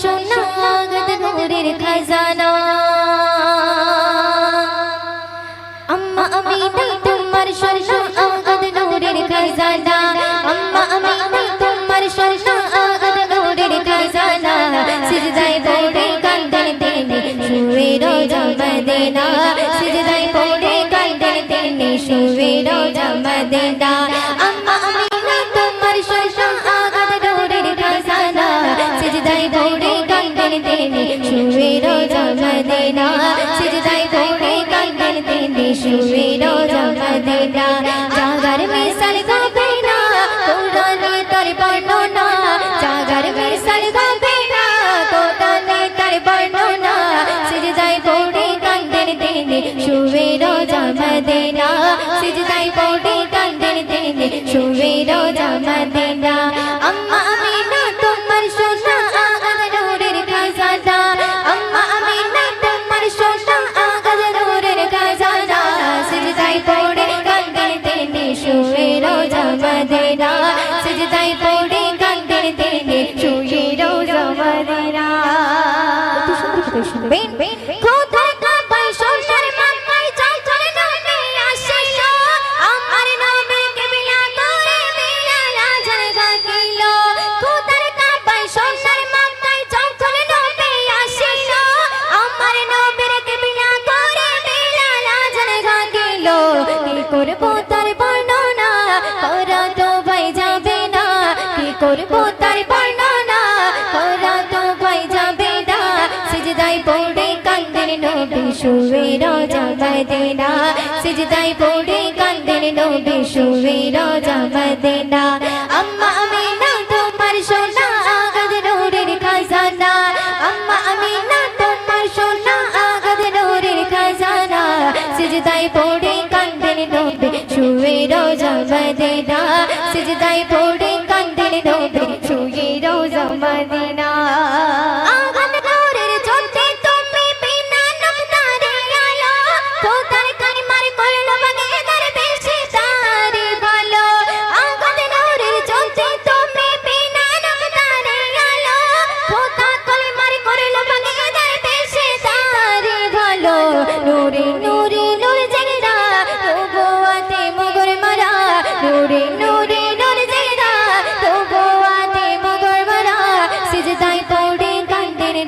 সোনা গদ ঘোরের খাজানা। আম্মা, আমি নাই তোমার সোনা আগদ ঘোরের খাজানা। আম্মা, আমি নাই তোমার সোনা আগদ ঘোরের খাজানা। সিজদায় পড়ে কান্দন তেনে, শুয়ে রোজা মদিনা। সিজদায় পড়ে কান্দন তেনে, শুয়ে রোজা মদিনা। কাঁদেন তিনি শুয়ে রোজা মদিনা সিজদায় পড়ে কাঁদেন তিনি শুয়ে রোজা মদিনা জাগার মিসাল গাবে মদিনা সিজদায় পড়ে কাঁদেন তিনি শুয়ে রোজা মদিনা শুনবেন সিজদাই পড়ে কান্দেন নবী, শুয়ে রাজা মদিনা। সিজদাই পড়ে কান্দেন নবী, শুয়ে রাজা মদিনা। আম্মা আমিনা, তোমার সোনা আগাদ নূরের খাজানা। আম্মা আমিনা, তোমার সোনা আগাদ নূরের খাজানা। সিজদাই পড়ে কান্দেন নবী, শুয়ে রাজা মদিনা। সিজদাই পড়ে কান্দেন নবী, শুয়ে রাজা মদিনা।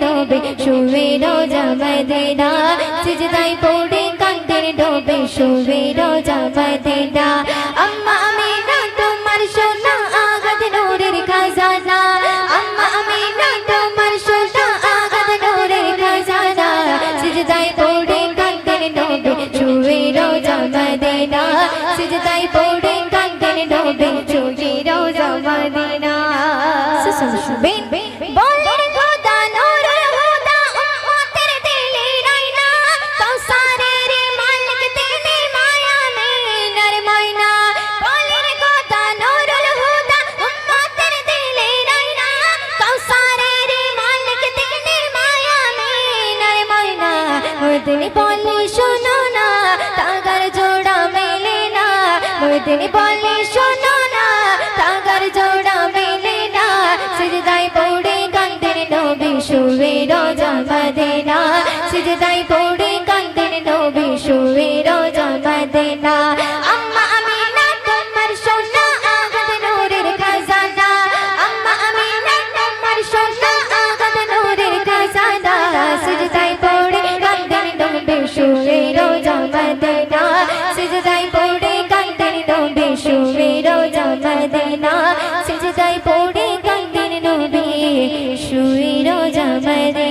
ডোবে শুয়ে রোজা মদিনা সিজদাই পড়ে কান্দের ডোবে শুয়ে রোজা মদিনা আম্মা আমিনা তোমার সোনা আগাদ নূরের খাজানা। আম্মা আমিনা তোমার সোনা আগাদ নূরের খাজানা। সিজদাই পড়ে কান্দের ডোবে শুয়ে রোজা মদিনা সিজদাই পড়ে কান্দের ডোবে শুয়ে রোজা মদিনা শুনবেন ময়দিন বলে, শোনো না, তাগার জোড়া মেলে না। ময়দিন বলে, শোনো না, তাগার জোড়া মেলে না। সিজদায় পড়ে কান্দের নবী, শুয়ে রোজা মদিনা মদিনা সিজদায় পড়ে দিন নবী। শুয়ে রোজা মদিনা